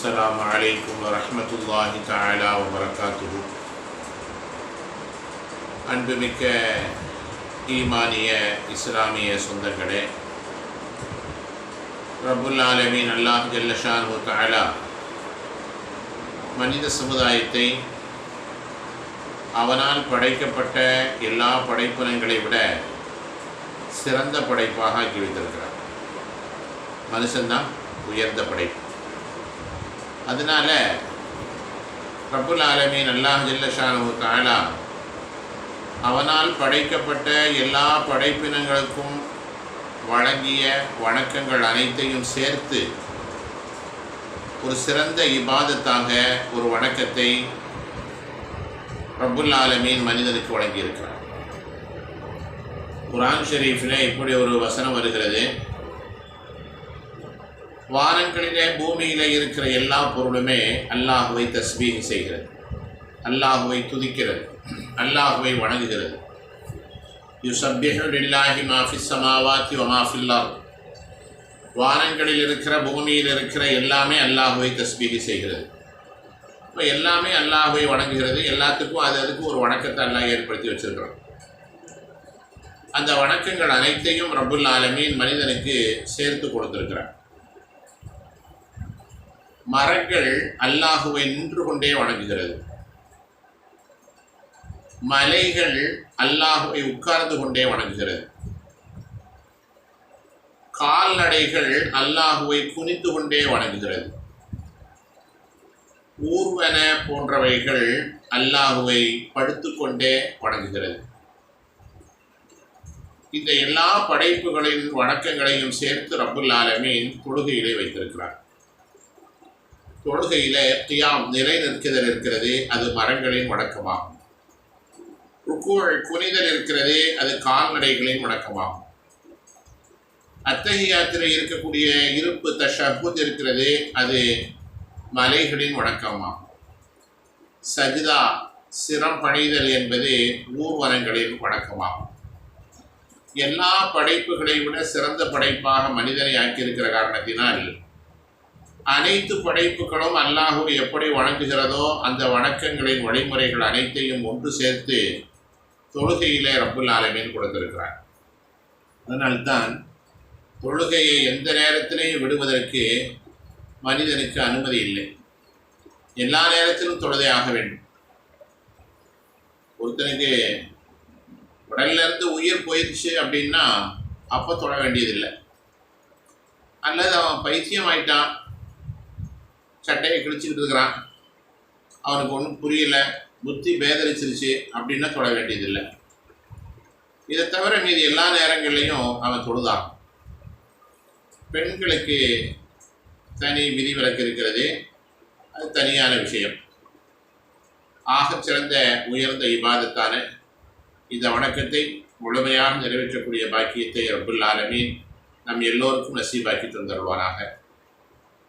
السلام عليكم ورحمة الله تعالى وبركاته அன்புமிக்க ஈமானிய இஸ்லாமிய சொந்தங்களே ரபுல் ஆலமீன் அல்லாஹ் ஜல்லஷானு தாலா மனித சமுதாயத்தை அவனால் படைக்கப்பட்ட எல்லா படைப்பினங்களை விட சிறந்த படைப்பாக ஆக்கி வைத்திருக்கிறார் மனுஷன்தான் உயர்ந்த படைப்பு அதனால ரப்புல் ஆலமீன் அல்லாஹ் ஜில்லஷானு தாலா அவனால் படைக்கப்பட்ட எல்லா படைப்பினங்களுக்கும் வழங்கிய வணக்கங்கள் அனைத்தையும் சேர்த்து ஒரு சிறந்த இபாதத்தாக ஒரு வணக்கத்தை ரபுல் ஆலமீன் மனிதனுக்கு வழங்கியிருக்கிறார். குரான் ஷெரீஃபில் இப்படி ஒரு வசனம் வருகிறது. வானங்களிலே பூமியிலே இருக்கிற எல்லா பொருளுமே அல்லாஹுவை தஸ்பீக் செய்கிறது. அல்லாஹுவை துதிக்கிறது. அல்லாஹுவை வணங்குகிறது. யுசப்பிஹு லில்லாஹி மாஃபி சமாவாத்தி வமாஃபில்லார் வானங்களில் இருக்கிற பூமியில் இருக்கிற எல்லாமே அல்லாஹுவை தஸ்பீகி செய்கிறது. இப்போ எல்லாமே அல்லாஹுவை வணங்குகிறது. எல்லாத்துக்கும் அது அதுக்கு ஒரு வணக்கத்தை அல்லாஹ் ஏற்படுத்தி வச்சிருக்கிறோம் அந்த வணக்கங்கள் அனைத்தையும் ரபுல் ஆலமீன் மனிதனுக்கு சேர்த்து கொடுத்துருக்கிறான். மரங்கள் அல்லாஹுவை நின்று கொண்டே வணங்குகிறது. மலைகள் அல்லாஹுவை உட்கார்ந்து கொண்டே வணங்குகிறது. கால்நடைகள் அல்லாஹுவை குனிந்து கொண்டே வணங்குகிறது. ஊர்வன போன்றவைகள் அல்லாஹுவை படுத்துக்கொண்டே வணங்குகிறது. இந்த எல்லா படைப்புகளின் வணக்கங்களையும் சேர்த்து ரப்புல் ஆலமீன் தொழுகையிலே வைத்திருக்கிறார். தொழுகையில தியாம் நிலை நிற்குதல் இருக்கிறது அது மரங்களின் வணக்கமாகும் ருக்குள் குனிதல் இருக்கிறது அது கால்நடைகளின் வணக்கமாகும் அத்தகையாத்தில் இருக்கக்கூடிய இருப்பு தஷபுத் இருக்கிறது அது மலைகளின் வணக்கமாகும் சஜிதா சிரம் பணிதல் என்பது ஊர்வனங்களின் வணக்கமாகும் எல்லா படைப்புகளை விட சிறந்த படைப்பாக மனிதனை ஆக்கியிருக்கிற காரணத்தினால் அனைத்து படைப்புகளும் அல்லாஹுவை எப்படி வணங்குகிறதோ அந்த வணக்கங்களின் வழிமுறைகள் அனைத்தையும் ஒன்று சேர்த்து தொழுகையிலே ரப்புல் ஆலமீன் கொடுத்திருக்கிறார். அதனால்தான் தொழுகையை எந்த நேரத்திலையும் விடுவதற்கு மனிதனுக்கு அனுமதி இல்லை. எல்லா நேரத்திலும் தொழுதை ஆக வேண்டும். ஒருத்தனுக்கு உடல்ல இருந்து உயிர் போயிடுச்சு அப்படின்னா அப்போ தொட வேண்டியதில்லை. அல்லது அவன் பைத்தியம் ஆயிட்டான் சட்டையை கிழிச்சிக்கிட்டு இருக்கிறான். அவனுக்கு ஒன்றும் புரியலை. புத்தி பேதரிச்சிருச்சு அப்படின்னா தொட வேண்டியதில்லை. இதை தவிர மீது எல்லா நேரங்கள்லையும் அவன் தொழுதான் பெண்களுக்கு தனி விதிவிலக்கு இருக்கிறது. அது தனியான விஷயம். ஆகச்சிறந்த உயர்ந்த இபாதத்தான இந்த வணக்கத்தை முழுமையாக நிறைவேற்றக்கூடிய பாக்கியத்தை ரபுல் ஆலமீன் நம் எல்லோருக்கும் நசீபாக்கி தந்தருவானாக